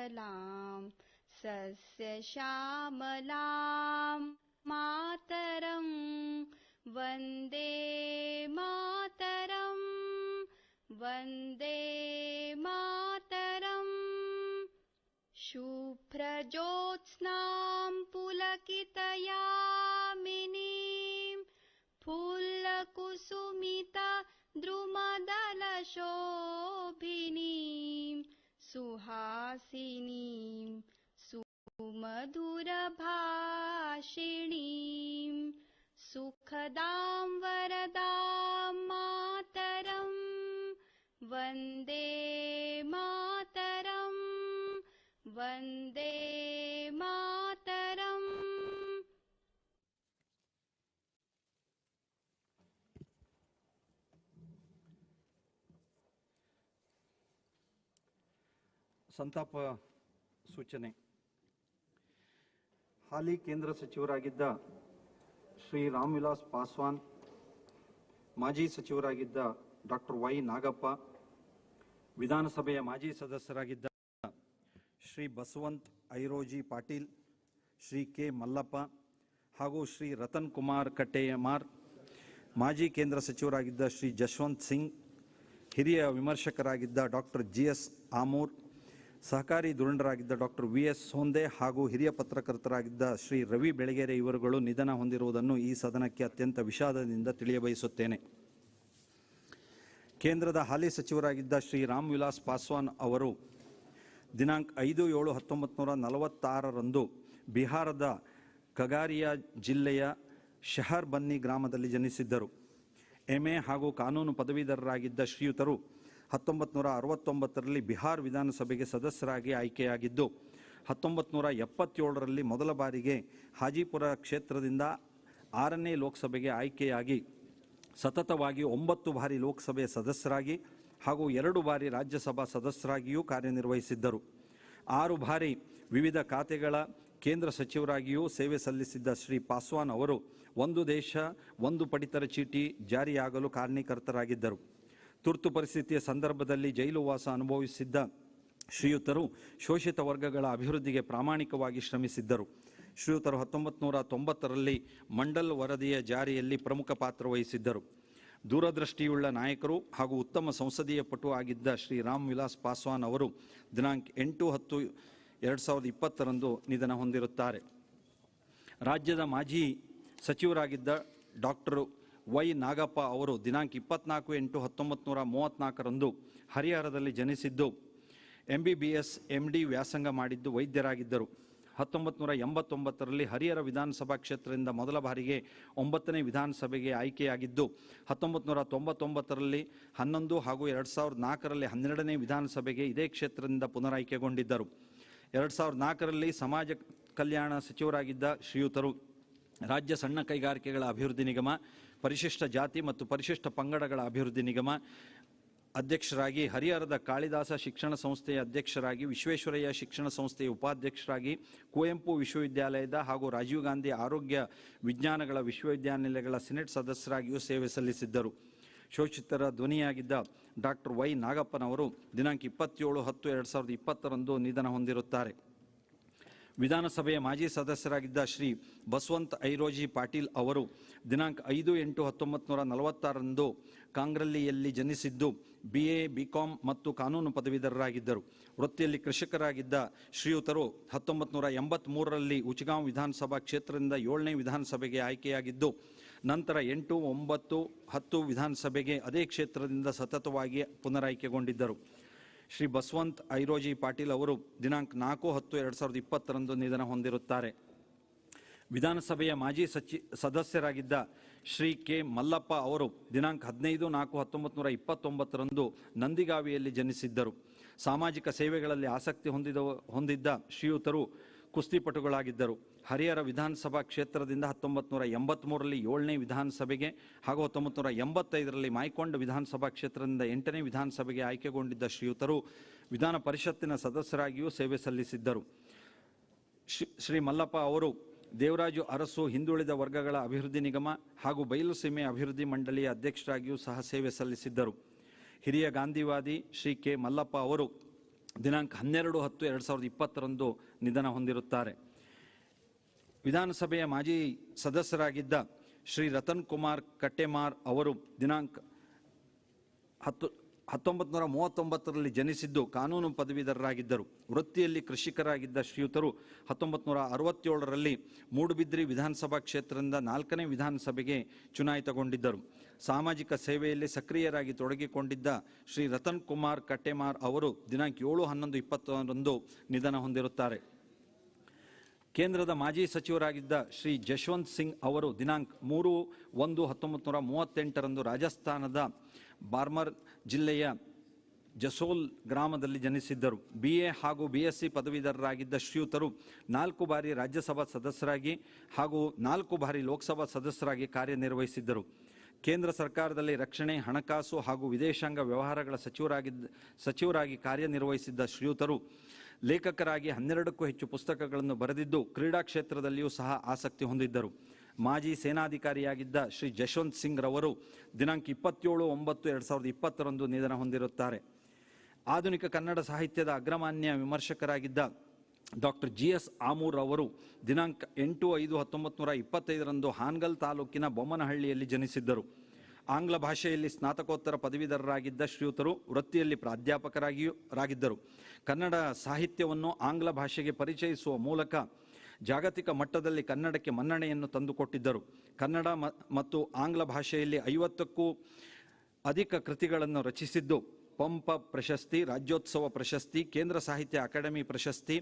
लां सस्य श्यामलां मातरम् वन्दे मातरम् वन्दे मातरम् शुभ्रजोत्स्नाम् पुलकितयामिनीम् फुल्लकुसुमित द्रुमदलशो सुहासिनीं सुमधुरभाषिणीं सुखदां वरदां मातरं वन्दे मातरम् वन्दे मातरम् ಸಂತಾಪ ಸೂಚನೆ. ಹಾಲಿ ಕೇಂದ್ರ ಸಚಿವರಾಗಿದ್ದ ಶ್ರೀ ರಾಮ್ ವಿಲಾಸ್ ಪಾಸ್ವಾನ್, ಮಾಜಿ ಸಚಿವರಾಗಿದ್ದ ಡಾಕ್ಟರ್ ವೈ ನಾಗಪ್ಪ, ವಿಧಾನಸಭೆಯ ಮಾಜಿ ಸದಸ್ಯರಾಗಿದ್ದ ಶ್ರೀ ಬಸವಂತ್ ಐರೋಜಿ ಪಾಟೀಲ್, ಶ್ರೀ ಕೆ ಮಲ್ಲಪ್ಪ ಹಾಗೂ ಶ್ರೀ ರತನ್ ಕುಮಾರ್ ಕಟ್ಟೆಯಮಾರ್, ಮಾಜಿ ಕೇಂದ್ರ ಸಚಿವರಾಗಿದ್ದ ಶ್ರೀ ಜಶವಂತ್ ಸಿಂಗ್, ಹಿರಿಯ ವಿಮರ್ಶಕರಾಗಿದ್ದ ಡಾಕ್ಟರ್ ಜಿ ಎಸ್ ಆಮೂರ್ ಸಹಕಾರಿ ಧುರಂಡರಾಗಿದ್ದ ಡಾಕ್ಟರ್ ವಿ ಎಸ್ ಸೋಂದೆ ಹಾಗೂ ಹಿರಿಯ ಪತ್ರಕರ್ತರಾಗಿದ್ದ ಶ್ರೀ ರವಿ ಬೆಳಗೆರೆ ಇವರುಗಳು ನಿಧನ ಹೊಂದಿರುವುದನ್ನು ಈ ಸದನಕ್ಕೆ ಅತ್ಯಂತ ವಿಷಾದದಿಂದ ತಿಳಿಯಬಯಸುತ್ತೇನೆ. ಕೇಂದ್ರದ ಹಾಲಿ ಸಚಿವರಾಗಿದ್ದ ಶ್ರೀ ರಾಮ್ ವಿಲಾಸ್ ಪಾಸ್ವಾನ್ ಅವರು ದಿನಾಂಕ ಐದು ಏಳು ಹತ್ತೊಂಬತ್ತು ನೂರ ನಲವತ್ತಾರರಂದು ಬಿಹಾರದ ಕಗಾರಿಯಾ ಜಿಲ್ಲೆಯ ಶಹರ್ ಬನ್ನಿ ಗ್ರಾಮದಲ್ಲಿ ಜನಿಸಿದ್ದರು. ಎಂ ಎ ಹಾಗೂ ಕಾನೂನು ಪದವೀಧರರಾಗಿದ್ದ ಶ್ರೀಯುತರು ಹತ್ತೊಂಬತ್ತು ನೂರ ಅರವತ್ತೊಂಬತ್ತರಲ್ಲಿ ಬಿಹಾರ್ ವಿಧಾನಸಭೆಗೆ ಸದಸ್ಯರಾಗಿ ಆಯ್ಕೆಯಾಗಿದ್ದು ಹತ್ತೊಂಬತ್ತು ನೂರ ಎಪ್ಪತ್ತೇಳರಲ್ಲಿ ಮೊದಲ ಬಾರಿಗೆ ಹಾಜಿಪುರ ಕ್ಷೇತ್ರದಿಂದ ಆರನೇ ಲೋಕಸಭೆಗೆ ಆಯ್ಕೆಯಾಗಿ ಸತತವಾಗಿ ಒಂಬತ್ತು ಬಾರಿ ಲೋಕಸಭೆಯ ಸದಸ್ಯರಾಗಿ ಹಾಗೂ ಎರಡು ಬಾರಿ ರಾಜ್ಯಸಭಾ ಸದಸ್ಯರಾಗಿಯೂ ಕಾರ್ಯನಿರ್ವಹಿಸಿದ್ದರು. ಆರು ಬಾರಿ ವಿವಿಧ ಖಾತೆಗಳ ಕೇಂದ್ರ ಸಚಿವರಾಗಿಯೂ ಸೇವೆ ಸಲ್ಲಿಸಿದ್ದ ಶ್ರೀ ಪಾಸ್ವಾನ್ ಅವರು ಒಂದು ದೇಶ, ಒಂದು ಪಡಿತರ ಚೀಟಿ ಜಾರಿಯಾಗಲು ಕಾರಣೀಕರ್ತರಾಗಿದ್ದರು ತುರ್ತು ಪರಿಸ್ಥಿತಿಯ ಸಂದರ್ಭದಲ್ಲಿ ಜೈಲುವಾಸ ಅನುಭವಿಸಿದ್ದ ಶ್ರೀಯುತರು ಶೋಷಿತ ವರ್ಗಗಳ ಅಭಿವೃದ್ಧಿಗೆ ಪ್ರಾಮಾಣಿಕವಾಗಿ ಶ್ರಮಿಸಿದ್ದರು. ಶ್ರೀಯುತರು ಹತ್ತೊಂಬತ್ತು ನೂರ ತೊಂಬತ್ತರಲ್ಲಿ ಮಂಡಲ್ ವರದಿಯ ಜಾರಿಯಲ್ಲಿ ಪ್ರಮುಖ ಪಾತ್ರ ವಹಿಸಿದ್ದರು. ದೂರದೃಷ್ಟಿಯುಳ್ಳ ನಾಯಕರು ಹಾಗೂ ಉತ್ತಮ ಸಂಸದೀಯ ಪಟು ಆಗಿದ್ದ ಶ್ರೀ ರಾಮ್ ವಿಲಾಸ್ ಪಾಸ್ವಾನ್ ಅವರು ದಿನಾಂಕ ಎಂಟು ಹತ್ತು ಎರಡು ಸಾವಿರದ ಇಪ್ಪತ್ತರಂದು ನಿಧನ ಹೊಂದಿರುತ್ತಾರೆ. ರಾಜ್ಯದ ಮಾಜಿ ಸಚಿವರಾಗಿದ್ದ ಡಾಕ್ಟರ್ ವೈ ನಾಗಪ್ಪ ಅವರು ದಿನಾಂಕ ಇಪ್ಪತ್ನಾಲ್ಕು ಎಂಟು ಹತ್ತೊಂಬತ್ತು ನೂರ ಮೂವತ್ತ್ನಾಲ್ಕರಂದು ಹರಿಹರದಲ್ಲಿ ಜನಿಸಿದ್ದು. M B B S M D ವ್ಯಾಸಂಗ ಮಾಡಿದ್ದು ವೈದ್ಯರಾಗಿದ್ದರು. ಹತ್ತೊಂಬತ್ತು ನೂರ ಎಂಬತ್ತೊಂಬತ್ತರಲ್ಲಿ ಹರಿಹರ ವಿಧಾನಸಭಾ ಕ್ಷೇತ್ರದಿಂದ ಮೊದಲ ಬಾರಿಗೆ ಒಂಬತ್ತನೇ ವಿಧಾನಸಭೆಗೆ ಆಯ್ಕೆಯಾಗಿದ್ದು ಹತ್ತೊಂಬತ್ತು ನೂರ ತೊಂಬತ್ತೊಂಬತ್ತರಲ್ಲಿ ಹನ್ನೊಂದು ಹಾಗೂ ಎರಡು ಸಾವಿರದ ನಾಲ್ಕರಲ್ಲಿ ಹನ್ನೆರಡನೇ ವಿಧಾನಸಭೆಗೆ ಇದೇ ಕ್ಷೇತ್ರದಿಂದ ಪುನರಾಯ್ಕೆಗೊಂಡಿದ್ದರು. ಎರಡು ಸಾವಿರದ ನಾಲ್ಕರಲ್ಲಿ ಸಮಾಜ ಕಲ್ಯಾಣ ಸಚಿವರಾಗಿದ್ದ ಶ್ರೀಯುತರು, ರಾಜ್ಯ ಸಣ್ಣ ಕೈಗಾರಿಕೆಗಳ ಅಭಿವೃದ್ಧಿ ನಿಗಮ ಪರಿಶಿಷ್ಟ ಜಾತಿ ಮತ್ತು ಪರಿಶಿಷ್ಟ ಪಂಗಡಗಳ ಅಭಿವೃದ್ಧಿ ನಿಗಮ ಅಧ್ಯಕ್ಷರಾಗಿ ಹರಿಹರದ ಕಾಳಿದಾಸ ಶಿಕ್ಷಣ ಸಂಸ್ಥೆಯ ಅಧ್ಯಕ್ಷರಾಗಿ, ವಿಶ್ವೇಶ್ವರಯ್ಯ ಶಿಕ್ಷಣ ಸಂಸ್ಥೆಯ ಉಪಾಧ್ಯಕ್ಷರಾಗಿ, ಕುವೆಂಪು ವಿಶ್ವವಿದ್ಯಾಲಯದ ಹಾಗೂ ರಾಜೀವ್ ಗಾಂಧಿ ಆರೋಗ್ಯ ವಿಜ್ಞಾನಗಳ ವಿಶ್ವವಿದ್ಯಾನಿಲಯಗಳ ಸಿನೆಟ್ ಸದಸ್ಯರಾಗಿಯೂ ಸೇವೆ ಸಲ್ಲಿಸಿದ್ದರು. ಶೋಷಿತರ ಧ್ವನಿಯಾಗಿದ್ದ ಡಾಕ್ಟರ್ ವೈ ನಾಗಪ್ಪನವರು ದಿನಾಂಕ ಇಪ್ಪತ್ತೇಳು ಹತ್ತು ಎರಡು ಸಾವಿರದ ಇಪ್ಪತ್ತರಂದು ನಿಧನ ಹೊಂದಿರುತ್ತಾರೆ. ವಿಧಾನಸಭೆಯ ಮಾಜಿ ಸದಸ್ಯರಾಗಿದ್ದ ಶ್ರೀ ಬಸವಂತ್ ಐರೋಜಿ ಪಾಟೀಲ್ ಅವರು ದಿನಾಂಕ ಐದು ಎಂಟು ಹತ್ತೊಂಬತ್ತು ನೂರ ನಲವತ್ತಾರರಂದು ಕಾಂಗ್ರಲ್ಲಿಯಲ್ಲಿ ಜನಿಸಿದ್ದು ಬಿ ಎ ಬಿ ಕಾಂ ಮತ್ತು ಕಾನೂನು ಪದವೀಧರರಾಗಿದ್ದರು. ವೃತ್ತಿಯಲ್ಲಿ ಕೃಷಿಕರಾಗಿದ್ದ ಶ್ರೀಯುತರು ಹತ್ತೊಂಬತ್ತು ನೂರ ಎಂಬತ್ತ್ಮೂರರಲ್ಲಿ ಉಚಗಾಂವ್ ವಿಧಾನಸಭಾ ಕ್ಷೇತ್ರದಿಂದ ಏಳನೇ ವಿಧಾನಸಭೆಗೆ ಆಯ್ಕೆಯಾಗಿದ್ದು, ನಂತರ ಎಂಟು, ಒಂಬತ್ತು, ಹತ್ತು ವಿಧಾನಸಭೆಗೆ ಅದೇ ಕ್ಷೇತ್ರದಿಂದ ಸತತವಾಗಿ ಪುನರಾಯ್ಕೆಗೊಂಡಿದ್ದರು. ಶ್ರೀ ಬಸವಂತ್ ಐರೋಜಿ ಪಾಟೀಲ್ ಅವರು ದಿನಾಂಕ ನಾಲ್ಕು ಹತ್ತು ಎರಡು ಸಾವಿರದ ಇಪ್ಪತ್ತರಂದು ನಿಧನ ಹೊಂದಿರುತ್ತಾರೆ. ವಿಧಾನಸಭೆಯ ಮಾಜಿ ಸಚಿ ಸದಸ್ಯರಾಗಿದ್ದ ಶ್ರೀ ಕೆ ಮಲ್ಲಪ್ಪ ಅವರು ದಿನಾಂಕ ಹದಿನೈದು ನಾಲ್ಕು ಹತ್ತೊಂಬತ್ತು ನೂರ ಇಪ್ಪತ್ತೊಂಬತ್ತರಂದು ನಂದಿಗಾವಿಯಲ್ಲಿ ಜನಿಸಿದ್ದರು. ಸಾಮಾಜಿಕ ಸೇವೆಗಳಲ್ಲಿ ಆಸಕ್ತಿ ಹೊಂದಿದ ಹೊಂದಿದ್ದ ಶ್ರೀಯುತರು ಕುಸ್ತಿಪಟುಗಳಾಗಿದ್ದರು. ಹರಿಹರ ವಿಧಾನಸಭಾ ಕ್ಷೇತ್ರದಿಂದ ಹತ್ತೊಂಬತ್ತು ನೂರ ಎಂಬತ್ತ್ಮೂರರಲ್ಲಿ ಏಳನೇ ವಿಧಾನಸಭೆಗೆ ಹಾಗೂ ಹತ್ತೊಂಬತ್ತು ನೂರ ಎಂಬತ್ತೈದರಲ್ಲಿ ಮಾಯ್ಕೊಂಡ ವಿಧಾನಸಭಾ ಕ್ಷೇತ್ರದಿಂದ ಎಂಟನೇ ವಿಧಾನಸಭೆಗೆ ಆಯ್ಕೆಗೊಂಡಿದ್ದ ಶ್ರೀಯುತರು ವಿಧಾನ ಪರಿಷತ್ತಿನ ಸದಸ್ಯರಾಗಿಯೂ ಸೇವೆ ಸಲ್ಲಿಸಿದ್ದರು. ಶ್ರೀ- ಮಲ್ಲಪ್ಪ ಅವರು ದೇವರಾಜು ಅರಸು ಹಿಂದುಳಿದ ವರ್ಗಗಳ ಅಭಿವೃದ್ಧಿ ನಿಗಮ ಹಾಗೂ ಬಯಲುಸೀಮೆ ಅಭಿವೃದ್ಧಿ ಮಂಡಳಿಯ ಅಧ್ಯಕ್ಷರಾಗಿಯೂ ಸಹ ಸೇವೆ ಸಲ್ಲಿಸಿದ್ದರು. ಹಿರಿಯ ಗಾಂಧಿವಾದಿ ಶ್ರೀ ಕೆ ಮಲ್ಲಪ್ಪ ಅವರು ದಿನಾಂಕ ಹನ್ನೆರಡು ಹತ್ತು ಎರಡು ಸಾವಿರದ ಇಪ್ಪತ್ತರಂದು ನಿಧನ ಹೊಂದಿರುತ್ತಾರೆ. ವಿಧಾನಸಭೆಯ ಮಾಜಿ ಸದಸ್ಯರಾಗಿದ್ದ ಶ್ರೀ ರತನ್ ಕುಮಾರ್ ಕಟ್ಟೆಮಾರ್ ಅವರು ದಿನಾಂಕ ಹತ್ತು ಹತ್ತೊಂಬತ್ತು ನೂರ ಮೂವತ್ತೊಂಬತ್ತರಲ್ಲಿ ಜನಿಸಿದ್ದು ಕಾನೂನು ಪದವೀಧರರಾಗಿದ್ದರು. ವೃತ್ತಿಯಲ್ಲಿ ಕೃಷಿಕರಾಗಿದ್ದ ಶ್ರೀಯುತರು ಹತ್ತೊಂಬತ್ತು ನೂರ ಅರವತ್ತೇಳರಲ್ಲಿ ಮೂಡುಬಿದ್ರಿ ವಿಧಾನಸಭಾ ಕ್ಷೇತ್ರದಿಂದ ನಾಲ್ಕನೇ ವಿಧಾನಸಭೆಗೆ ಚುನಾಯಿತಗೊಂಡಿದ್ದರು. ಸಾಮಾಜಿಕ ಸೇವೆಯಲ್ಲಿ ಸಕ್ರಿಯರಾಗಿ ತೊಡಗಿಕೊಂಡಿದ್ದ ಶ್ರೀ ರತನ್ ಕುಮಾರ್ ಕಟ್ಟೆಮಾರ್ ಅವರು ದಿನಾಂಕ ಏಳು ಹನ್ನೊಂದು ಇಪ್ಪತ್ತೊಂದರಂದು ನಿಧನ ಹೊಂದಿರುತ್ತಾರೆ. ಕೇಂದ್ರದ ಮಾಜಿ ಸಚಿವರಾಗಿದ್ದ ಶ್ರೀ ಜಶವಂತ್ ಸಿಂಗ್ ಅವರು ದಿನಾಂಕ ಮೂರು ಒಂದು ಹತ್ತೊಂಬತ್ತು ನೂರ ಮೂವತ್ತೆಂಟರಂದು ರಾಜಸ್ಥಾನದ ಬಾರ್ಮರ್ ಜಿಲ್ಲೆಯ ಜಸೋಲ್ ಗ್ರಾಮದಲ್ಲಿ ಜನಿಸಿದ್ದರು. ಬಿ ಎ ಹಾಗೂ ಬಿ ಎಸ್ ಸಿ ಪದವೀಧರರಾಗಿದ್ದ ಶ್ರೀಯುತರು ನಾಲ್ಕು ಬಾರಿ ರಾಜ್ಯಸಭಾ ಸದಸ್ಯರಾಗಿ ಹಾಗೂ ನಾಲ್ಕು ಬಾರಿ ಲೋಕಸಭಾ ಸದಸ್ಯರಾಗಿ ಕಾರ್ಯನಿರ್ವಹಿಸಿದ್ದರು. ಕೇಂದ್ರ ಸರ್ಕಾರದಲ್ಲಿ ರಕ್ಷಣೆ, ಹಣಕಾಸು ಹಾಗೂ ವಿದೇಶಾಂಗ ವ್ಯವಹಾರಗಳ ಸಚಿವರಾಗಿದ್ದ, ಸಚಿವರಾಗಿ ಕಾರ್ಯನಿರ್ವಹಿಸಿದ್ದ ಶ್ರೀಯುತರು ಲೇಖಕರಾಗಿ ಹನ್ನೆರಡಕ್ಕೂ ಹೆಚ್ಚು ಪುಸ್ತಕಗಳನ್ನು ಬರೆದಿದ್ದು ಕ್ರೀಡಾ ಕ್ಷೇತ್ರದಲ್ಲಿಯೂ ಸಹ ಆಸಕ್ತಿ ಹೊಂದಿದ್ದರು. ಮಾಜಿ ಸೇನಾಧಿಕಾರಿಯಾಗಿದ್ದ ಶ್ರೀ ಜಶವಂತ್ ಸಿಂಗ್ ರವರು ದಿನಾಂಕ ಇಪ್ಪತ್ತೇಳು ಒಂಬತ್ತು ಎರಡು ಸಾವಿರದ ಇಪ್ಪತ್ತರಂದು ನಿಧನ ಹೊಂದಿರುತ್ತಾರೆ. ಆಧುನಿಕ ಕನ್ನಡ ಸಾಹಿತ್ಯದ ಅಗ್ರಮಾನ್ಯ ವಿಮರ್ಶಕರಾಗಿದ್ದ ಡಾಕ್ಟರ್ ಜಿ ಎಸ್ ಆಮೂರ್ ಅವರು ದಿನಾಂಕ ಎಂಟು ಐದು ಹತ್ತೊಂಬತ್ತು ನೂರ ಇಪ್ಪತ್ತೈದರಂದು ಹಾನಗಲ್ ತಾಲೂಕಿನ ಬೊಮ್ಮನಹಳ್ಳಿಯಲ್ಲಿ ಜನಿಸಿದ್ದರು. ಆಂಗ್ಲ ಭಾಷೆಯಲ್ಲಿ ಸ್ನಾತಕೋತ್ತರ ಪದವೀಧರರಾಗಿದ್ದ ಶ್ರೀಯುತರು ವೃತ್ತಿಯಲ್ಲಿ ಪ್ರಾಧ್ಯಾಪಕರಾಗಿಯೂ ರಾಗಿದ್ದರು. ಕನ್ನಡ ಸಾಹಿತ್ಯವನ್ನು ಆಂಗ್ಲ ಭಾಷೆಗೆ ಪರಿಚಯಿಸುವ ಮೂಲಕ ಜಾಗತಿಕ ಮಟ್ಟದಲ್ಲಿ ಕನ್ನಡಕ್ಕೆ ಮನ್ನಣೆಯನ್ನು ತಂದುಕೊಟ್ಟಿದ್ದರು. ಕನ್ನಡ ಮತ್ತು ಆಂಗ್ಲ ಭಾಷೆಯಲ್ಲಿ ಐವತ್ತಕ್ಕೂ ಅಧಿಕ ಕೃತಿಗಳನ್ನು ರಚಿಸಿದ್ದು, ಪಂಪ ಪ್ರಶಸ್ತಿ, ರಾಜ್ಯೋತ್ಸವ ಪ್ರಶಸ್ತಿ, ಕೇಂದ್ರ ಸಾಹಿತ್ಯ ಅಕಾಡೆಮಿ ಪ್ರಶಸ್ತಿ,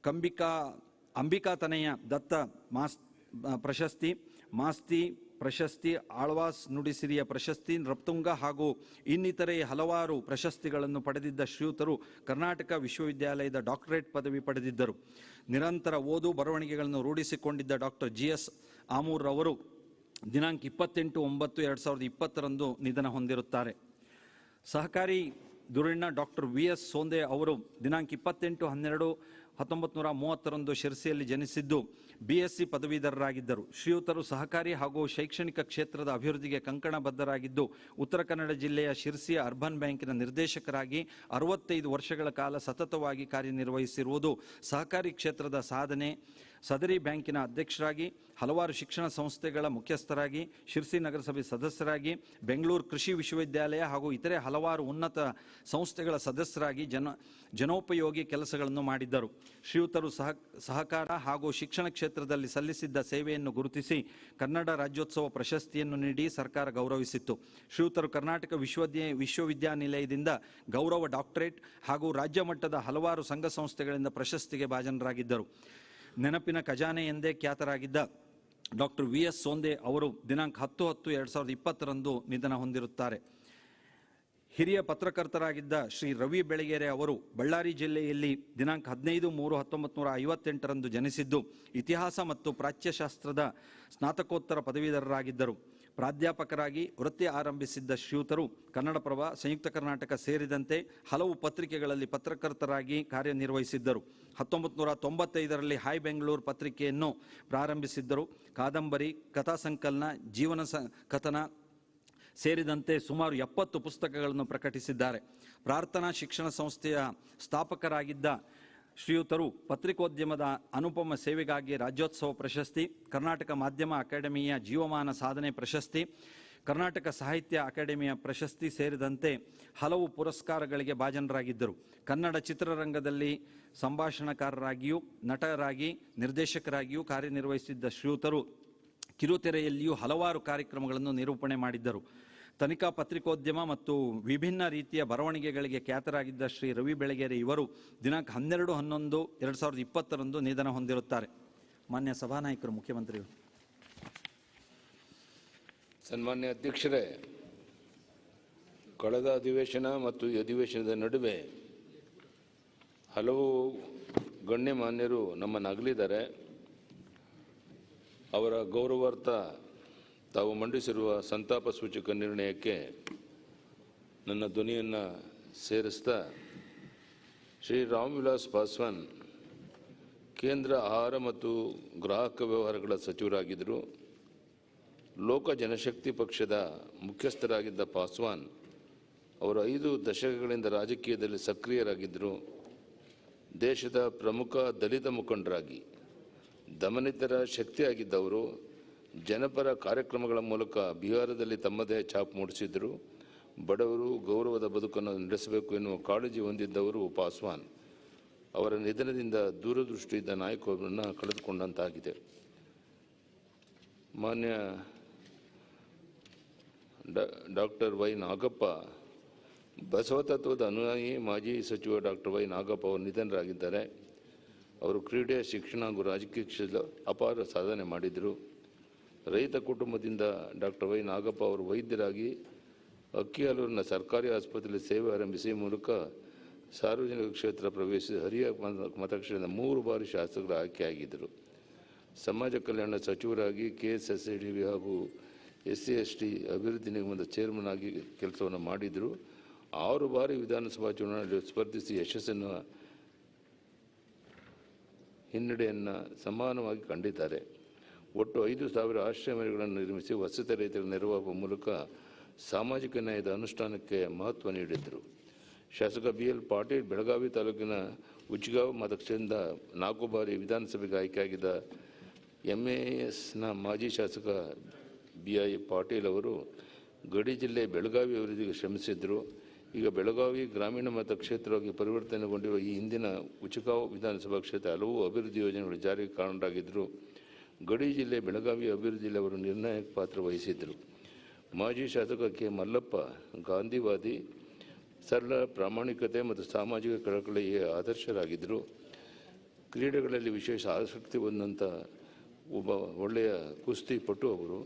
ಕಂಬಿಕಾ ಅಂಬಿಕಾತನಯ ದತ್ತ ಮಾಸ್, ಪ್ರಶಸ್ತಿ, ಮಾಸ್ತಿ ಪ್ರಶಸ್ತಿ, ಆಳ್ವಾಸ್ ನುಡಿಸಿರಿಯ ಪ್ರಶಸ್ತಿ, ನೃಪ್ತುಂಗ ಹಾಗೂ ಇನ್ನಿತರೆ ಹಲವಾರು ಪ್ರಶಸ್ತಿಗಳನ್ನು ಪಡೆದಿದ್ದ ಶ್ರೀಯುತರು ಕರ್ನಾಟಕ ವಿಶ್ವವಿದ್ಯಾಲಯದ ಡಾಕ್ಟರೇಟ್ ಪದವಿ ಪಡೆದಿದ್ದರು. ನಿರಂತರ ಓದು ಬರವಣಿಗೆಗಳನ್ನು ರೂಢಿಸಿಕೊಂಡಿದ್ದ ಡಾಕ್ಟರ್ ಜಿ ಎಸ್ ಆಮೂರ್ ಅವರು ದಿನಾಂಕ ಇಪ್ಪತ್ತೆಂಟು ಒಂಬತ್ತು ಎರಡು ಸಾವಿರದ ಇಪ್ಪತ್ತರಂದು ನಿಧನ ಹೊಂದಿರುತ್ತಾರೆ. ಸಹಕಾರಿ ಧುರೀಣ ಡಾಕ್ಟರ್ ವಿ ಎಸ್ ಸೋಂದೆ ಅವರು ದಿನಾಂಕ ಇಪ್ಪತ್ತೆಂಟು ಹನ್ನೆರಡು ಹತ್ತೊಂಬತ್ತು ನೂರ ಮೂವತ್ತರಂದು ಶಿರಸಿಯಲ್ಲಿ ಜನಿಸಿದ್ದು ಬಿ ಎಸ್ ಸಿ ಪದವೀಧರರಾಗಿದ್ದರು. ಶ್ರೀಯುತರು ಸಹಕಾರಿ ಹಾಗೂ ಶೈಕ್ಷಣಿಕ ಕ್ಷೇತ್ರದ ಅಭಿವೃದ್ಧಿಗೆ ಕಂಕಣಬದ್ಧರಾಗಿದ್ದು, ಉತ್ತರ ಕನ್ನಡ ಜಿಲ್ಲೆಯ ಶಿರಸಿಯ ಅರ್ಬನ್ ಬ್ಯಾಂಕಿನ ನಿರ್ದೇಶಕರಾಗಿ ಅರವತ್ತೈದು ವರ್ಷಗಳ ಕಾಲ ಸತತವಾಗಿ ಕಾರ್ಯನಿರ್ವಹಿಸಿರುವುದು ಸಹಕಾರಿ ಕ್ಷೇತ್ರದ ಸಾಧನೆ. ಸದರಿ ಬ್ಯಾಂಕಿನ ಅಧ್ಯಕ್ಷರಾಗಿ, ಹಲವಾರು ಶಿಕ್ಷಣ ಸಂಸ್ಥೆಗಳ ಮುಖ್ಯಸ್ಥರಾಗಿ, ಶಿರ್ಸಿ ನಗರಸಭೆ ಸದಸ್ಯರಾಗಿ, ಬೆಂಗಳೂರು ಕೃಷಿ ವಿಶ್ವವಿದ್ಯಾಲಯ ಹಾಗೂ ಇತರೆ ಹಲವಾರು ಉನ್ನತ ಸಂಸ್ಥೆಗಳ ಸದಸ್ಯರಾಗಿ ಜನ, ಜನೋಪಯೋಗಿ ಕೆಲಸಗಳನ್ನು ಮಾಡಿದ್ದರು. ಶ್ರೀಯುತರು ಸಹ, ಸಹಕಾರ ಹಾಗೂ ಶಿಕ್ಷಣ ಕ್ಷೇತ್ರದಲ್ಲಿ ಸಲ್ಲಿಸಿದ್ದ ಸೇವೆಯನ್ನು ಗುರುತಿಸಿ ಕನ್ನಡ ರಾಜ್ಯೋತ್ಸವ ಪ್ರಶಸ್ತಿಯನ್ನು ನೀಡಿ ಸರ್ಕಾರ ಗೌರವಿಸಿತ್ತು. ಶ್ರೀಯುತರು ಕರ್ನಾಟಕ ವಿಶ್ವವಿದ್ಯಾ ವಿಶ್ವವಿದ್ಯಾನಿಲಯದಿಂದ ಗೌರವ ಡಾಕ್ಟರೇಟ್ ಹಾಗೂ ರಾಜ್ಯ ಮಟ್ಟದ ಹಲವಾರು ಸಂಘ ಸಂಸ್ಥೆಗಳಿಂದ ಪ್ರಶಸ್ತಿಗೆ ಭಾಜನರಾಗಿದ್ದರು. ನೆನಪಿನ ಖಜಾನೆ ಎಂದೇ ಖ್ಯಾತರಾಗಿದ್ದ ಡಾಕ್ಟರ್ ವಿ ಎಸ್ ಸೋಂದೆ ಅವರು ದಿನಾಂಕ ಹತ್ತು ಹತ್ತು ಎರಡು ಸಾವಿರದ ಇಪ್ಪತ್ತರಂದು ನಿಧನ ಹೊಂದಿರುತ್ತಾರೆ. ಹಿರಿಯ ಪತ್ರಕರ್ತರಾಗಿದ್ದ ಶ್ರೀ ರವಿ ಬೆಳಗೆರೆ ಅವರು ಬಳ್ಳಾರಿ ಜಿಲ್ಲೆಯಲ್ಲಿ ದಿನಾಂಕ ಹದಿನೈದು ಮೂರು ಹತ್ತೊಂಬತ್ತು ನೂರ ಐವತ್ತೆಂಟರಂದು ಜನಿಸಿದ್ದು ಇತಿಹಾಸ ಮತ್ತು ಪ್ರಾಚ್ಯಶಾಸ್ತ್ರದ ಸ್ನಾತಕೋತ್ತರ ಪದವೀಧರರಾಗಿದ್ದರು. ಪ್ರಾಧ್ಯಾಪಕರಾಗಿ ವೃತ್ತಿ ಆರಂಭಿಸಿದ್ದ ಶ್ರೀಯುತರು ಕನ್ನಡಪ್ರಭ, ಸಂಯುಕ್ತ ಕರ್ನಾಟಕ ಸೇರಿದಂತೆ ಹಲವು ಪತ್ರಿಕೆಗಳಲ್ಲಿ ಪತ್ರಕರ್ತರಾಗಿ ಕಾರ್ಯನಿರ್ವಹಿಸಿದ್ದರು. ಹತ್ತೊಂಬತ್ತು ನೂರ ತೊಂಬತ್ತೈದರಲ್ಲಿ ಹಾಯ್ ಬೆಂಗಳೂರು ಪತ್ರಿಕೆಯನ್ನು ಪ್ರಾರಂಭಿಸಿದ್ದರು. ಕಾದಂಬರಿ ಕಥಾ ಸಂಕಲನ ಜೀವನ ಸ, ಕಥನ ಸೇರಿದಂತೆ ಸುಮಾರು ಎಪ್ಪತ್ತು ಪುಸ್ತಕಗಳನ್ನು ಪ್ರಕಟಿಸಿದ್ದಾರೆ. ಪ್ರಾರ್ಥನಾ ಶಿಕ್ಷಣ ಸಂಸ್ಥೆಯ ಸ್ಥಾಪಕರಾಗಿದ್ದ ಶ್ರೀಯುತರು ಪತ್ರಿಕೋದ್ಯಮದ ಅನುಪಮ ಸೇವೆಗಾಗಿ ರಾಜ್ಯೋತ್ಸವ ಪ್ರಶಸ್ತಿ, ಕರ್ನಾಟಕ ಮಾಧ್ಯಮ ಅಕಾಡೆಮಿಯ ಜೀವಮಾನ ಸಾಧನೆ ಪ್ರಶಸ್ತಿ, ಕರ್ನಾಟಕ ಸಾಹಿತ್ಯ ಅಕಾಡೆಮಿಯ ಪ್ರಶಸ್ತಿ ಸೇರಿದಂತೆ ಹಲವು ಪುರಸ್ಕಾರಗಳಿಗೆ ಭಾಜನರಾಗಿದ್ದರು. ಕನ್ನಡ ಚಿತ್ರರಂಗದಲ್ಲಿ ಸಂಭಾಷಣಕಾರರಾಗಿಯೂ, ನಟರಾಗಿ, ನಿರ್ದೇಶಕರಾಗಿಯೂ ಕಾರ್ಯನಿರ್ವಹಿಸಿದ್ದ ಶ್ರೀಯುತರು ಕಿರುತೆರೆಯಲ್ಲಿಯೂ ಹಲವಾರು ಕಾರ್ಯಕ್ರಮಗಳನ್ನು ನಿರೂಪಣೆ ಮಾಡಿದ್ದರು. ತನಿಖಾ ಪತ್ರಿಕೋದ್ಯಮ ಮತ್ತು ವಿಭಿನ್ನ ರೀತಿಯ ಬರವಣಿಗೆಗಳಿಗೆ ಖ್ಯಾತರಾಗಿದ್ದ ಶ್ರೀ ರವಿ ಬೆಳಗೆರೆ ಇವರು ದಿನಾಂಕ ಹನ್ನೆರಡು, ಹನ್ನೊಂದು, ಎರಡು ಸಾವಿರದ ಇಪ್ಪತ್ತರಂದು ನಿಧನ ಹೊಂದಿರುತ್ತಾರೆ. ಮಾನ್ಯ ಸಭಾನಾಯಕರು ಮುಖ್ಯಮಂತ್ರಿಗಳು ಸನ್ಮಾನ್ಯ ಅಧ್ಯಕ್ಷರೇ, ಕಳೆದ ಅಧಿವೇಶನ ಮತ್ತು ಈ ಅಧಿವೇಶನದ ನಡುವೆ ಹಲವು ಗಣ್ಯಮಾನ್ಯರು ನಮ್ಮನ್ನು ಅಗಲಿದ್ದಾರೆ. ಅವರ ಗೌರವಾರ್ಥ ತಾವು ಮಂಡಿಸಿರುವ ಸಂತಾಪ ಸೂಚಕ ನಿರ್ಣಯಕ್ಕೆ ನನ್ನ ಧ್ವನಿಯನ್ನು ಸೇರಿಸ್ತಾ ಶ್ರೀ ರಾಮ್ ವಿಲಾಸ್ ಪಾಸ್ವಾನ್ ಕೇಂದ್ರ ಆಹಾರ ಮತ್ತು ಗ್ರಾಹಕ ವ್ಯವಹಾರಗಳ ಸಚಿವರಾಗಿದ್ದರು. ಲೋಕ ಜನಶಕ್ತಿ ಪಕ್ಷದ ಮುಖ್ಯಸ್ಥರಾಗಿದ್ದ ಪಾಸ್ವಾನ್ ಅವರು ಐದು ದಶಕಗಳಿಂದ ರಾಜಕೀಯದಲ್ಲಿ ಸಕ್ರಿಯರಾಗಿದ್ದರು. ದೇಶದ ಪ್ರಮುಖ ದಲಿತ ಮುಖಂಡರಾಗಿ. ದಮನಿತರ ಶಕ್ತಿಯಾಗಿದ್ದವರು ಜನಪರ ಕಾರ್ಯಕ್ರಮಗಳ ಮೂಲಕ ಬಿಹಾರದಲ್ಲಿ ತಮ್ಮದೇ ಛಾಪ್ ಮೂಡಿಸಿದರು. ಬಡವರು ಗೌರವದ ಬದುಕನ್ನು ನಡೆಸಬೇಕು ಎನ್ನುವ ಕಾಳಜಿ ಹೊಂದಿದ್ದವರು ಪಾಸ್ವಾನ್. ಅವರ ನಿಧನದಿಂದ ದೂರದೃಷ್ಟಿಯಿದ್ದ ನಾಯಕರನ್ನು ಕಳೆದುಕೊಂಡಂತಾಗಿದೆ. ಮಾನ್ಯ ಡಾಕ್ಟರ್ ವೈ ನಾಗಪ್ಪ, ಬಸವ ತತ್ವದ ಅನುಯಾಯಿ ಮಾಜಿ ಸಚಿವ ಡಾಕ್ಟರ್ ವೈ ನಾಗಪ್ಪ ಅವರು ನಿಧನರಾಗಿದ್ದಾರೆ. ಅವರು ಕ್ರೀಡೆ ಶಿಕ್ಷಣ ಹಾಗೂ ರಾಜಕೀಯ ಕ್ಷೇತ್ರ ಅಪಾರ ಸಾಧನೆ ಮಾಡಿದರು. ರೈತ ಕುಟುಂಬದಿಂದ ಡಾಕ್ಟರ್ ವೈ ನಾಗಪ್ಪ ಅವರು ವೈದ್ಯರಾಗಿ ಅಕ್ಕಿಹಾಲೂರಿನ ಸರ್ಕಾರಿ ಆಸ್ಪತ್ರೆಯಲ್ಲಿ ಸೇವೆ ಆರಂಭಿಸಿ ಮೂಲಕ ಸಾರ್ವಜನಿಕ ಕ್ಷೇತ್ರ ಪ್ರವೇಶಿಸಿ ಹರಿಯ ಮತ- ಮತಕ್ಷೇತ್ರದ ಮೂರು ಬಾರಿ ಶಾಸಕರು ಆಯ್ಕೆಯಾಗಿದ್ದರು ಸಮಾಜ ಕಲ್ಯಾಣ ಸಚಿವರಾಗಿ K S S D V ಹಾಗೂ ಎಸ್ ಸಿ ಎಸ್ ಟಿ ಅಭಿವೃದ್ಧಿ ನಿಗಮದ ಚೇರ್ಮನ್ ಆಗಿ ಕೆಲಸವನ್ನು ಮಾಡಿದರು. ಆರು ಬಾರಿ ವಿಧಾನಸಭಾ ಚುನಾವಣೆಯಲ್ಲಿ ಸ್ಪರ್ಧಿಸಿ ಯಶಸ್ಸನ್ನು ಹಿನ್ನಡೆಯನ್ನು ಸಮಾನವಾಗಿ ಕಂಡಿದ್ದಾರೆ. ಒಟ್ಟು ಐದು ಸಾವಿರ ಆಶ್ರಯ ಮನೆಗಳನ್ನು ನಿರ್ಮಿಸಿ ವಸತಿ ರೈತರ ನೆರವಾಗುವ ಮೂಲಕ ಸಾಮಾಜಿಕ ನ್ಯಾಯದ ಅನುಷ್ಠಾನಕ್ಕೆ ಮಹತ್ವ ನೀಡಿದ್ದರು. ಶಾಸಕ ಬಿ ಎಲ್ ಪಾಟೀಲ್ ಬೆಳಗಾವಿ ತಾಲೂಕಿನ ಉಜ್ಗಾವ್ ಮತಕ್ಷೇತ್ರದಿಂದ ನಾಲ್ಕು ಬಾರಿ ವಿಧಾನಸಭೆಗೆ ಆಯ್ಕೆಯಾಗಿದ್ದ ಎಂ ಎ ಎಸ್ನ ಮಾಜಿ ಶಾಸಕ ಬಿ ಐ ಪಾಟೀಲ್ ಅವರು ಗಡಿ ಜಿಲ್ಲೆ ಬೆಳಗಾವಿ ಅಭಿವೃದ್ಧಿಗೆ ಶ್ರಮಿಸಿದ್ದರು ಈಗ ಬೆಳಗಾವಿ ಗ್ರಾಮೀಣ ಮತಕ್ಷೇತ್ರವಾಗಿ ಪರಿವರ್ತನೆಗೊಂಡಿರುವ ಈ ಹಿಂದಿನ ಉಚಿಕಾವ್ ವಿಧಾನಸಭಾ ಕ್ಷೇತ್ರ ಹಲವು ಅಭಿವೃದ್ಧಿ ಯೋಜನೆಗಳು ಜಾರಿಗೆ ಕಾರಣರಾಗಿದ್ದರು ಗಡಿ ಜಿಲ್ಲೆ ಬೆಳಗಾವಿ ಅಭಿವೃದ್ಧಿಯಲ್ಲಿ ಅವರು ನಿರ್ಣಾಯಕ ಪಾತ್ರ ವಹಿಸಿದ್ದರು. ಮಾಜಿ ಶಾಸಕ ಕೆ ಮಲ್ಲಪ್ಪ, ಗಾಂಧಿವಾದಿ ಸರಳ ಪ್ರಾಮಾಣಿಕತೆ ಮತ್ತು ಸಾಮಾಜಿಕ ಕಳಕಳಿಗೆ ಆದರ್ಶರಾಗಿದ್ದರು. ಕ್ರೀಡೆಗಳಲ್ಲಿ ವಿಶೇಷ ಆಸಕ್ತಿ ಹೊಂದಂಥ ಒಬ್ಬ ಒಳ್ಳೆಯ ಕುಸ್ತಿಪಟು ಅವರು.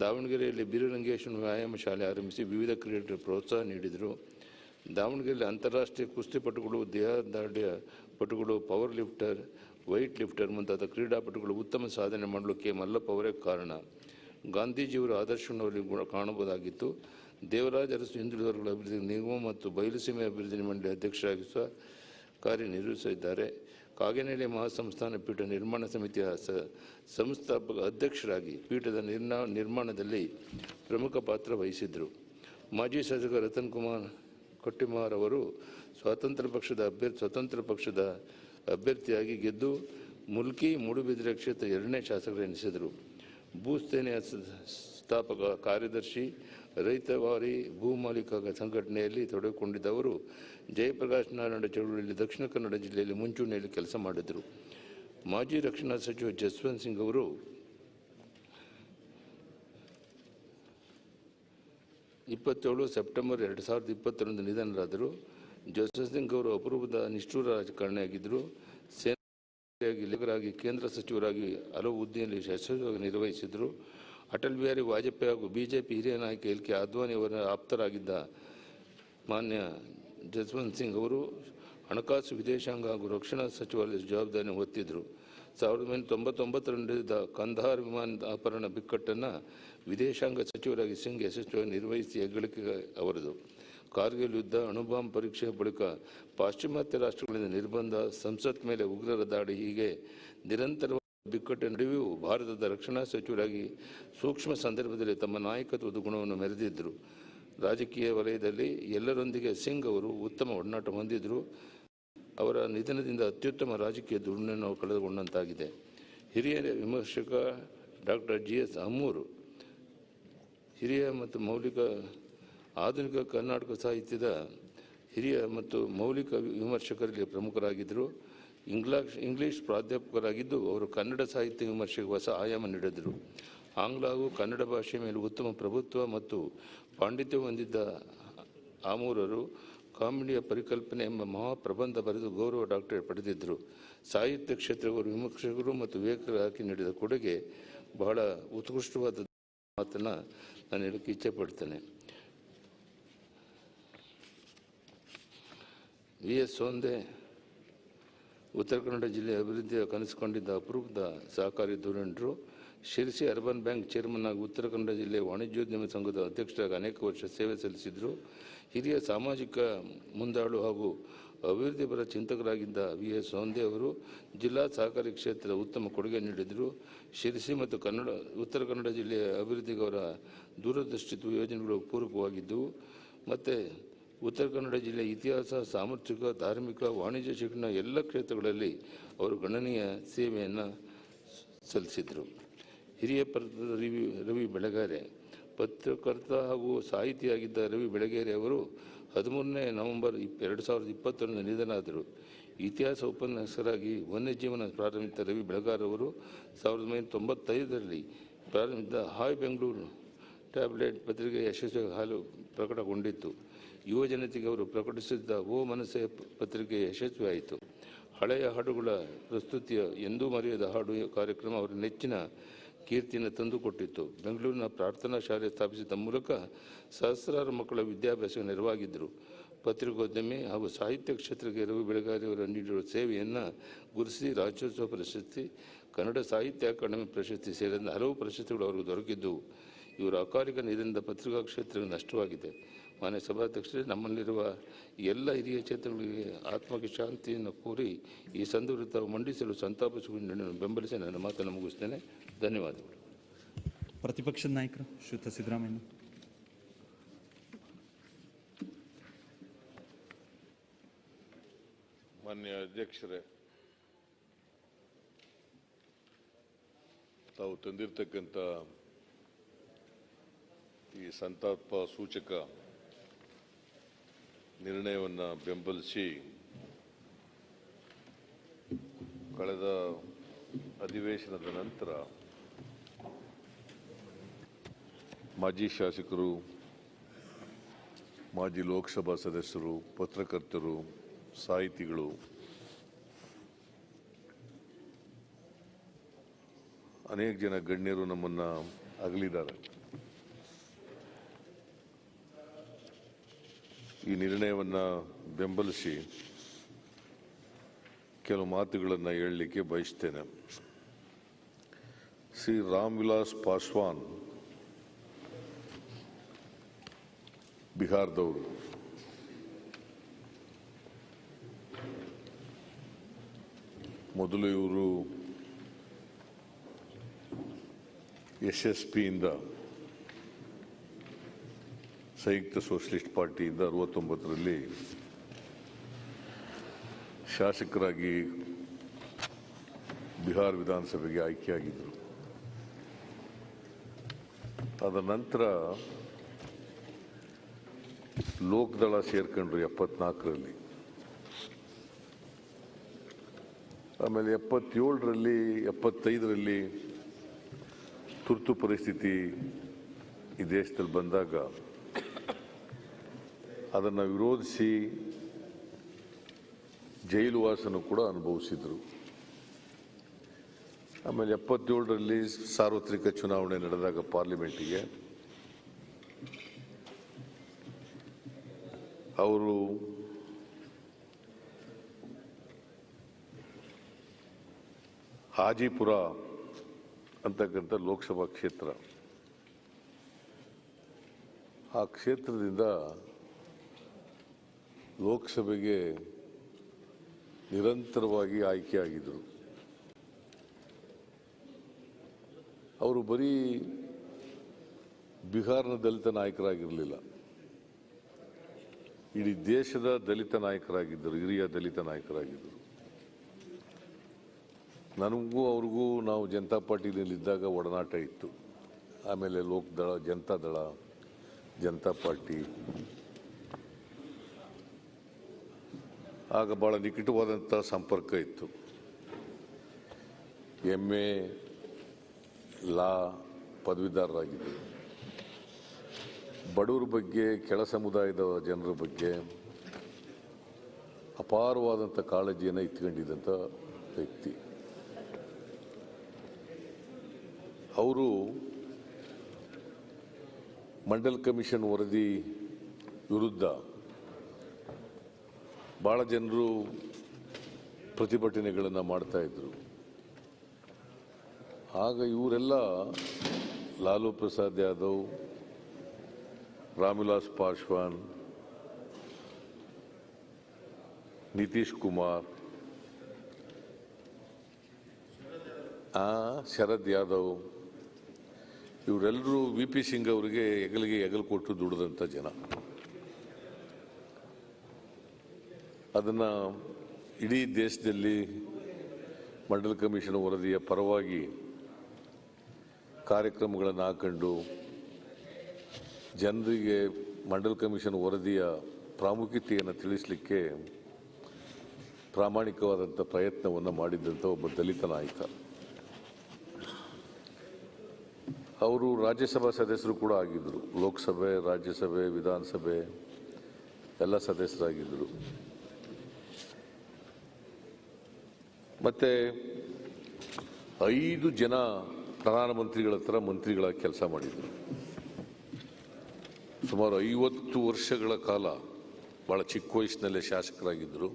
ದಾವಣಗೆರೆಯಲ್ಲಿ ಬೀರಲಿಂಗೇಶ್ವರ ವ್ಯಾಯಾಮ ಶಾಲೆ ಆರಂಭಿಸಿ ವಿವಿಧ ಕ್ರೀಡೆಗೆ ಪ್ರೋತ್ಸಾಹ ನೀಡಿದರು. ದಾವಣಗೆರೆಯಲ್ಲಿ ಅಂತಾರಾಷ್ಟ್ರೀಯ ಕುಸ್ತಿಪಟುಗಳು ದೇಹದಾಢ್ಯ ಪಟುಗಳು, ಪವರ್ ಲಿಫ್ಟರ್ ವೈಟ್ ಲಿಫ್ಟರ್ ಮುಂತಾದ ಕ್ರೀಡಾಪಟುಗಳು ಉತ್ತಮ ಸಾಧನೆ ಮಾಡಲು ಕೆ ಮಲ್ಲಪ್ಪ ಅವರೇ ಕಾರಣ. ಗಾಂಧೀಜಿಯವರ ಆದರ್ಶವನ್ನು ಅವರಲ್ಲಿ ಗುಣ ಕಾಣಬಹುದಾಗಿತ್ತು. ದೇವರಾಜ ಅರಸು ಹಿಂದುಳಿದವರುಗಳ ಅಭಿವೃದ್ಧಿ ನಿಗಮ ಮತ್ತು ಬಯಲುಸೀಮೆ ಅಭಿವೃದ್ಧಿ ಮಂಡಳಿ ಅಧ್ಯಕ್ಷರಾಗಿ ಸಹ ಕಾರ್ಯನಿರ್ವಹಿಸಿದ್ದಾರೆ ಕಾಗೇನಹಳ್ಳಿ ಮಹಾಸಂಸ್ಥಾನ ಪೀಠ ನಿರ್ಮಾಣ ಸಮಿತಿಯ ಸಂಸ್ಥಾಪಕ ಅಧ್ಯಕ್ಷರಾಗಿ ಪೀಠದ ನಿರ್ನಾ, ನಿರ್ಮಾಣದಲ್ಲಿ ಪ್ರಮುಖ ಪಾತ್ರ ವಹಿಸಿದ್ದರು ಮಾಜಿ ಶಾಸಕ ರತನ್ ಕುಮಾರ್ ಕೊಟ್ಟಿಮಾರ್ ಅವರು ಸ್ವಾತಂತ್ರ್ಯ ಪಕ್ಷದ ಅಭ್ಯರ್ಥಿ ಸ್ವತಂತ್ರ ಪಕ್ಷದ ಅಭ್ಯರ್ಥಿಯಾಗಿ ಗೆದ್ದು ಮುಲ್ಕಿ ಮೂಡುಬಿದಿರೆ ಕ್ಷೇತ್ರ ಎರಡನೇ ಶಾಸಕರೆನಿಸಿದರು. ಭೂಸೇನೆಯ ಸ್ಥಾಪಕ ಕಾರ್ಯದರ್ಶಿ ರೈತವಾರಿ ಭೂ ಮಾಲೀಕ ಸಂಘಟನೆಯಲ್ಲಿ ತೊಡಗಿಕೊಂಡಿದ್ದವರು ಜಯಪ್ರಕಾಶ್ ನಾರಾಯಣ ಚಳುವಳಿಯಲ್ಲಿ ದಕ್ಷಿಣ ಕನ್ನಡ ಜಿಲ್ಲೆಯಲ್ಲಿ ಮುಂಚೂಣಿಯಲ್ಲಿ ಕೆಲಸ ಮಾಡಿದರು. ಮಾಜಿ ರಕ್ಷಣಾ ಸಚಿವ ಜಸ್ವಂತ್ ಸಿಂಗ್ ಅವರು ಇಪ್ಪತ್ತೇಳು ಸೆಪ್ಟೆಂಬರ್ ಎರಡು ಸಾವಿರದ ಇಪ್ಪತ್ತರಂದು ನಿಧನರಾದರು. ಜಸ್ವಂತ್ ಸಿಂಗ್ ಅವರು ಅಪರೂಪದ ನಿಷ್ಠುರ ರಾಜಕಾರಣಿಯಾಗಿದ್ದರು. ಸೇನಾ ಲೇಖರಾಗಿ ಕೇಂದ್ರ ಸಚಿವರಾಗಿ ಹಲವು ಹುದ್ದೆಯಲ್ಲಿ ಯಶಸ್ವಿಯಾಗಿ ನಿರ್ವಹಿಸಿದರು. ಅಟಲ್ ಬಿಹಾರಿ ವಾಜಪೇಯಿ ಹಾಗೂ ಬಿಜೆಪಿ ಹಿರಿಯ ನಾಯಕ ಎಲ್ ಕೆ ಅದ್ವಾನಿ ಅವರ ಆಪ್ತರಾಗಿದ್ದ ಮಾನ್ಯ ಜಸ್ವಂತ್ ಸಿಂಗ್ ಅವರು ಹಣಕಾಸು ವಿದೇಶಾಂಗ ಹಾಗೂ ರಕ್ಷಣಾ ಸಚಿವಾಲಯದ ಜವಾಬ್ದಾರಿ ಹೊತ್ತಿದ್ದರು ಸಾವಿರದ ಒಂಬೈನೂರ ತೊಂಬತ್ತೊಂಬತ್ತರಲ್ಲಿ ನಡೆದ ಕಂದಹಾರ್ ವಿಮಾನ ಅಪಹರಣ ಬಿಕ್ಕಟ್ಟನ್ನು ವಿದೇಶಾಂಗ ಸಚಿವರಾಗಿ ಸಿಂಗ್ ಯಶಸ್ವಿಯಾಗಿ ನಿರ್ವಹಿಸಿ ಹೆಗ್ಗಳಿಕೆ ಅವರದು. ಕಾರ್ಗಿಲ್ ಯುದ್ಧ, ಅಣುಬಾಂಬ್ ಪರೀಕ್ಷೆ ಬಳಿಕ ಪಾಶ್ಚಿಮಾತ್ಯ ರಾಷ್ಟ್ರಗಳಿಂದ ನಿರ್ಬಂಧ, ಸಂಸತ್ ಮೇಲೆ ಉಗ್ರರ ದಾಳಿ, ಹೀಗೆ ನಿರಂತರ ಬಿಕ್ಕಟ್ಟಿನ ನಡುವೆಯೂ ಭಾರತದ ರಕ್ಷಣಾ ಸಚಿವರಾಗಿ ಸೂಕ್ಷ್ಮ ಸಂದರ್ಭದಲ್ಲಿ ತಮ್ಮ ನಾಯಕತ್ವದ ಗುಣವನ್ನು ಮೆರೆದಿದ್ದರು. ರಾಜಕೀಯ ವಲಯದಲ್ಲಿ ಎಲ್ಲರೊಂದಿಗೆ ಸಿಂಗ್ ಅವರು ಉತ್ತಮ ಒಡನಾಟ ಹೊಂದಿದ್ದರು. ಅವರ ನಿಧನದಿಂದ ಅತ್ಯುತ್ತಮ ರಾಜಕೀಯ ದುರ್ಣನ್ನು ಕಳೆದುಕೊಂಡಂತಾಗಿದೆ. ಹಿರಿಯ ವಿಮರ್ಶಕ ಡಾಕ್ಟರ್ ಜಿ ಎಸ್ ಅಮ್ಮೂರು ಹಿರಿಯ ಮತ್ತು ಮೌಲಿಕ ಆಧುನಿಕ ಕರ್ನಾಟಕ ಸಾಹಿತ್ಯದ ಹಿರಿಯ ಮತ್ತು ಮೌಲಿಕ ವಿಮರ್ಶಕರಲ್ಲಿ ಪ್ರಮುಖರಾಗಿದ್ದರು. ಇಂಗ್ಲಾಷ್, ಇಂಗ್ಲೀಷ್ ಪ್ರಾಧ್ಯಾಪಕರಾಗಿದ್ದು ಅವರು ಕನ್ನಡ ಸಾಹಿತ್ಯ ವಿಮರ್ಶೆಗೆ ಹೊಸ ಆಯಾಮ ನೀಡಿದರು. ಆಂಗ್ಲ ಹಾಗೂ ಕನ್ನಡ ಭಾಷೆಯ ಮೇಲೆ ಉತ್ತಮ ಪ್ರಭುತ್ವ ಮತ್ತು ಪಾಂಡಿತ್ಯ ಹೊಂದಿದ್ದ ಆಮೂರರು ಕಾಮಿಡಿಯ ಪರಿಕಲ್ಪನೆ ಎಂಬ ಮಹಾಪ್ರಬಂಧ ಬರೆದು ಗೌರವ ಡಾಕ್ಟರೇಟ್ ಪಡೆದಿದ್ದರು. ಸಾಹಿತ್ಯ ಕ್ಷೇತ್ರಗಳು ವಿಮರ್ಶಕರು ಮತ್ತು ವಿವೇಕರು ಹಾಕಿ ನೀಡಿದ ಕೊಡುಗೆ ಬಹಳ ಉತ್ಕೃಷ್ಟವಾದ ಮಾತನ್ನು ನಾನು ಹೇಳಕ್ಕೆ ಇಚ್ಛೆ ಪಡ್ತೇನೆ. ವಿ ಎಸ್ ಸೋಂದೆ ಉತ್ತರ ಕನ್ನಡ ಜಿಲ್ಲೆ ಅಭಿವೃದ್ಧಿಯ ಕನಸುಕೊಂಡಿದ್ದ ಅಪರೂಪದ ಸಹಕಾರಿ ಧೋರಣರು ಶಿರಸಿ ಅರ್ಬನ್ ಬ್ಯಾಂಕ್ ಚೇರ್ಮನ್ ಆಗಿ ಉತ್ತರ ಕನ್ನಡ ಜಿಲ್ಲೆ ವಾಣಿಜ್ಯೋದ್ಯಮ ಸಂಘದ ಅಧ್ಯಕ್ಷರಾಗಿ ಅನೇಕ ವರ್ಷ ಸೇವೆ ಸಲ್ಲಿಸಿದರು. ಹಿರಿಯ ಸಾಮಾಜಿಕ ಮುಂದಾಳು ಹಾಗೂ ಅಭಿವೃದ್ಧಿಪರ ಚಿಂತಕರಾಗಿದ್ದ ವಿ ಎಸ್ ಸೋಂದೆ ಅವರು ಜಿಲ್ಲಾ ಸಹಕಾರಿ ಕ್ಷೇತ್ರದ ಉತ್ತಮ ಕೊಡುಗೆ ನೀಡಿದರು. ಶಿರಸಿ ಮತ್ತು ಕನ್ನಡ, ಉತ್ತರ ಕನ್ನಡ ಜಿಲ್ಲೆಯ ಅಭಿವೃದ್ಧಿಗೆ ಅವರ ದೂರದೃಷ್ಟಿತ್ವ ಯೋಜನೆಗಳು ಪೂರಕವಾಗಿದ್ದವು. ಮತ್ತು ಉತ್ತರ ಕನ್ನಡ ಜಿಲ್ಲೆ ಇತಿಹಾಸ, ಸಾಮಾಜಿಕ, ಧಾರ್ಮಿಕ, ವಾಣಿಜ್ಯ ಶಿಕ್ಷಣ ಎಲ್ಲ ಕ್ಷೇತ್ರಗಳಲ್ಲಿ ಅವರು ಗಣನೀಯ ಸೇವೆಯನ್ನು ಸಲ್ಲಿಸಿದರು. ಹಿರಿಯ ಪತ್ರ ರವಿ ರವಿ ಬೆಳಗಾರೆ, ಪತ್ರಕರ್ತ ಹಾಗೂ ಸಾಹಿತಿಯಾಗಿದ್ದ ರವಿ ಬೆಳಗೇರಿ ಅವರು ಹದಿಮೂರನೇ ನವೆಂಬರ್ ಇಪ್, ಎರಡು ಸಾವಿರದ ಇಪ್ಪತ್ತೊಂದು ನಿಧನರಾದರು. ಇತಿಹಾಸ ಉಪನ್ಯಾಸಕರಾಗಿ ವನ್ಯಜೀವನ ಪ್ರಾರಂಭಿಸಿದ ರವಿ ಬೆಳಗಾರವರು ಸಾವಿರದ ಒಂಬೈನೂರ ತೊಂಬತ್ತೈದರಲ್ಲಿ ಪ್ರಾರಂಭಿಸಿದ ಹಾಯ್ ಬೆಂಗಳೂರು ಟ್ಯಾಬ್ಲೆಟ್ ಪತ್ರಿಕೆ ಯಶಸ್ವಿ ಹಾಲು ಪ್ರಕಟಗೊಂಡಿತ್ತು. ಯುವ ಜನತೆಗೆ ಅವರು ಪ್ರಕಟಿಸಿದ್ದ ಓ ಮನಸ್ಸೆ ಪ- ಪತ್ರಿಕೆ ಯಶಸ್ವಿಯಾಯಿತು. ಹಳೆಯ ಹಾಡುಗಳ ಪ್ರಸ್ತುತಿಯ ಎಂದೂ ಮರೆಯದ ಹಾಡು ಕಾರ್ಯಕ್ರಮ ಅವರ ನೆಚ್ಚಿನ ಕೀರ್ತಿಯನ್ನು ತಂದುಕೊಟ್ಟಿತ್ತು. ಬೆಂಗಳೂರಿನ ಪ್ರಾರ್ಥನಾ ಶಾಲೆ ಸ್ಥಾಪಿಸಿದ ಮೂಲಕ ಸಹಸ್ರಾರು ಮಕ್ಕಳ ವಿದ್ಯಾಭ್ಯಾಸ ನೆರವಾಗಿದ್ದರು. ಪತ್ರಿಕೋದ್ಯಮಿ ಹಾಗೂ ಸಾಹಿತ್ಯ ಕ್ಷೇತ್ರಕ್ಕೆ ರವಿ ಬೆಳಗಾರಿ ಅವರು ನೀಡಿರುವ ಸೇವೆಯನ್ನು ಗುರುಸಿ ರಾಜ್ಯೋತ್ಸವ ಪ್ರಶಸ್ತಿ, ಕನ್ನಡ ಸಾಹಿತ್ಯ ಅಕಾಡೆಮಿ ಪ್ರಶಸ್ತಿ ಸೇರಿದಂತೆ ಹಲವು ಪ್ರಶಸ್ತಿಗಳು ಅವರಿಗೆ ದೊರಕಿದ್ದವು ಇವರ ಅಕಾಲಿಕ ನಿಧನದ ಪತ್ರಿಕಾ ಕ್ಷೇತ್ರಕ್ಕೆ ನಷ್ಟವಾಗಿದೆ. ಮಾನ್ಯ ಸಭಾಧ್ಯಕ್ಷರೇ ನಮ್ಮಲ್ಲಿರುವ ಎಲ್ಲ ಹಿರಿಯ ಕ್ಷೇತ್ರಗಳಿಗೆ ಆತ್ಮಕ್ಕೆ ಶಾಂತಿಯನ್ನು ಕೋರಿ ಈ ಸಂದರ್ಭ ತಾವು ಮಂಡಿಸಲು ಸಂತಾಪ ಸೂಚನೆಯನ್ನು ಬೆಂಬಲಿಸಿ ನನ್ನ ಮಾತನ್ನು ಮುಗಿಸ್ತೇನೆ ಧನ್ಯವಾದಗಳು. ಪ್ರತಿಪಕ್ಷದ ನಾಯಕರು ಶ್ರೀಯುತ ಸಿದ್ದರಾಮಯ್ಯ. ಮಾನ್ಯ ಅಧ್ಯಕ್ಷರೇ ತಾವು ತಂದಿರತಕ್ಕಂಥ ಈ ಸಂತಾಪ ಸೂಚಕ ನಿರ್ಣಯವನ್ನು ಬೆಂಬಲಿಸಿ ಕಳೆದ ಅಧಿವೇಶನದ ನಂತರ ಮಾಜಿ ಶಾಸಕರು, ಮಾಜಿ ಲೋಕಸಭಾ ಸದಸ್ಯರು, ಪತ್ರಕರ್ತರು, ಸಾಹಿತಿಗಳು ಅನೇಕ ಜನ ಗಣ್ಯರು ನಮ್ಮನ್ನು ಅಗಲಿದ್ದಾರೆ. ಈ ನಿರ್ಣಯವನ್ನು ಬೆಂಬಲಿಸಿ ಕೆಲವು ಮಾತುಗಳನ್ನು ಹೇಳಲಿಕ್ಕೆ ಬಯಸ್ತೇನೆ. ಶ್ರೀ ರಾಮ್ ವಿಲಾಸ್ ಪಾಸ್ವಾನ್ ಬಿಹಾರದವರು. ಮೊದಲು ಇವರು ಎಸ್ ಎಸ್ ಪಿಯಿಂದ ಸಂಯುಕ್ತ ಸೋಷಲಿಸ್ಟ್ ಪಾರ್ಟಿಯಿಂದ ಅರವತ್ತೊಂಬತ್ತರಲ್ಲಿ ಶಾಸಕರಾಗಿ ಬಿಹಾರ ವಿಧಾನಸಭೆಗೆ ಆಯ್ಕೆಯಾಗಿದ್ದರು. ಅದ ನಂತರ ಲೋಕದಳ ಸೇರ್ಕೊಂಡ್ರು ಎಪ್ಪತ್ನಾಲ್ಕರಲ್ಲಿ. ಆಮೇಲೆ ಎಪ್ಪತ್ತೇಳರಲ್ಲಿ, ಎಪ್ಪತ್ತೈದರಲ್ಲಿ ತುರ್ತು ಪರಿಸ್ಥಿತಿ ಈ ದೇಶದಲ್ಲಿ ಬಂದಾಗ ಅದನ್ನು ವಿರೋಧಿಸಿ ಜೈಲು ವಾಸನು ಕೂಡ ಅನುಭವಿಸಿದರು. ಆಮೇಲೆ ಎಪ್ಪತ್ತೇಳರಲ್ಲಿ ಸಾರ್ವತ್ರಿಕ ಚುನಾವಣೆ ನಡೆದಾಗ ಪಾರ್ಲಿಮೆಂಟಿಗೆ ಅವರು ಹಾಜಿಪುರ ಅಂತಕ್ಕಂಥ ಲೋಕಸಭಾ ಕ್ಷೇತ್ರ. ಆ ಕ್ಷೇತ್ರದಿಂದ ಲೋಕಸಭೆಗೆ ನಿರಂತರವಾಗಿ ಆಯ್ಕೆಯಾಗಿದ್ದರು ಅವರು ಬರೀ ಬಿಹಾರ್ನ ದಲಿತ ನಾಯಕರಾಗಿರಲಿಲ್ಲ. ಇಡೀ ದೇಶದ ದಲಿತ ನಾಯಕರಾಗಿದ್ದರು, ಹಿರಿಯ ದಲಿತ ನಾಯಕರಾಗಿದ್ದರು. ನನಗೂ ಅವ್ರಿಗೂ ನಾವು ಜನತಾ ಪಾರ್ಟಿಯಲ್ಲಿದ್ದಾಗ ಒಡನಾಟ ಇತ್ತು. ಆಮೇಲೆ ಲೋಕದಳ ಜನತಾ ದಳ, ಜನತಾ ಪಾರ್ಟಿ ಆಗ ಬಹಳ ನಿಕಟವಾದಂಥ ಸಂಪರ್ಕ ಇತ್ತು. ಎಂ ಎ, ಲಾ ಪದವೀಧರರಾಗಿದ್ದರು ಬಡವರ ಬಗ್ಗೆ, ಕೆಳ ಸಮುದಾಯದ ಜನರ ಬಗ್ಗೆ ಅಪಾರವಾದಂಥ ಕಾಳಜಿಯನ್ನು ಇಟ್ಕೊಂಡಿದ್ದಂಥ ವ್ಯಕ್ತಿ. ಅವರು ಮಂಡಲ್ ಕಮಿಷನ್ ವರದಿ ವಿರುದ್ಧ ಭಾಳ ಜನರು ಪ್ರತಿಭಟನೆಗಳನ್ನು ಮಾಡ್ತಾ ಇದ್ರು. ಆಗ ಇವರೆಲ್ಲ ಲಾಲು ಪ್ರಸಾದ್ ಯಾದವ್, ರಾಮವಿಲಾಸ್ ಪಾಶ್ವಾನ್ ನಿತೀಶ್ ಕುಮಾರ್ ಶರದ್ ಯಾದವ್, ಇವರೆಲ್ಲರೂ ವಿ ಪಿ ಸಿಂಗ್ ಅವರಿಗೆ ಹೆಗಲಿಗೆ ಹೆಗಲು ಕೊಟ್ಟು ದುಡಿದಂಥ ಜನ. ಅದನ್ನು ಇಡೀ ದೇಶದಲ್ಲಿ ಮಂಡಲ್ ಕಮಿಷನ್ ವರದಿಯ ಪರವಾಗಿ ಕಾರ್ಯಕ್ರಮಗಳನ್ನು ಹಾಕೊಂಡು ಜನರಿಗೆ ಮಂಡಲ್ ಕಮಿಷನ್ ವರದಿಯ ಪ್ರಾಮುಖ್ಯತೆಯನ್ನು ತಿಳಿಸಲಿಕ್ಕೆ ಪ್ರಾಮಾಣಿಕವಾದಂಥ ಪ್ರಯತ್ನವನ್ನು ಮಾಡಿದ್ದಂಥ ಒಬ್ಬ ದಲಿತ ನಾಯಕ. ಅವರು ರಾಜ್ಯಸಭಾ ಸದಸ್ಯರು ಕೂಡ ಆಗಿದ್ದರು. ಲೋಕಸಭೆ, ರಾಜ್ಯಸಭೆ, ವಿಧಾನಸಭೆ ಎಲ್ಲ ಸದಸ್ಯರಾಗಿದ್ದರು. ಮತ್ತು ಐದು ಜನ ಪ್ರಧಾನಮಂತ್ರಿಗಳ ಹತ್ರ ಮಂತ್ರಿಗಳ ಕೆಲಸ ಮಾಡಿದರು. ಸುಮಾರು ಐವತ್ತು ವರ್ಷಗಳ ಕಾಲ ಭಾಳ ಚಿಕ್ಕ ವಯಸ್ಸಿನಲ್ಲೇ ಶಾಸಕರಾಗಿದ್ದರು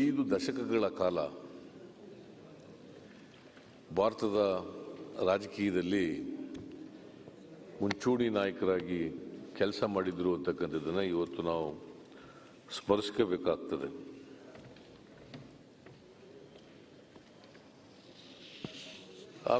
ಐದು ದಶಕಗಳ ಕಾಲ ಭಾರತದ ರಾಜಕೀಯದಲ್ಲಿ ಮುಂಚೂಣಿ ನಾಯಕರಾಗಿ ಕೆಲಸ ಮಾಡಿದ್ರು ಅಂತಕ್ಕಂಥದ್ದನ್ನು ಇವತ್ತು ನಾವು ಸ್ಮರಿಸ್ಕೋಬೇಕಾಗ್ತದೆ.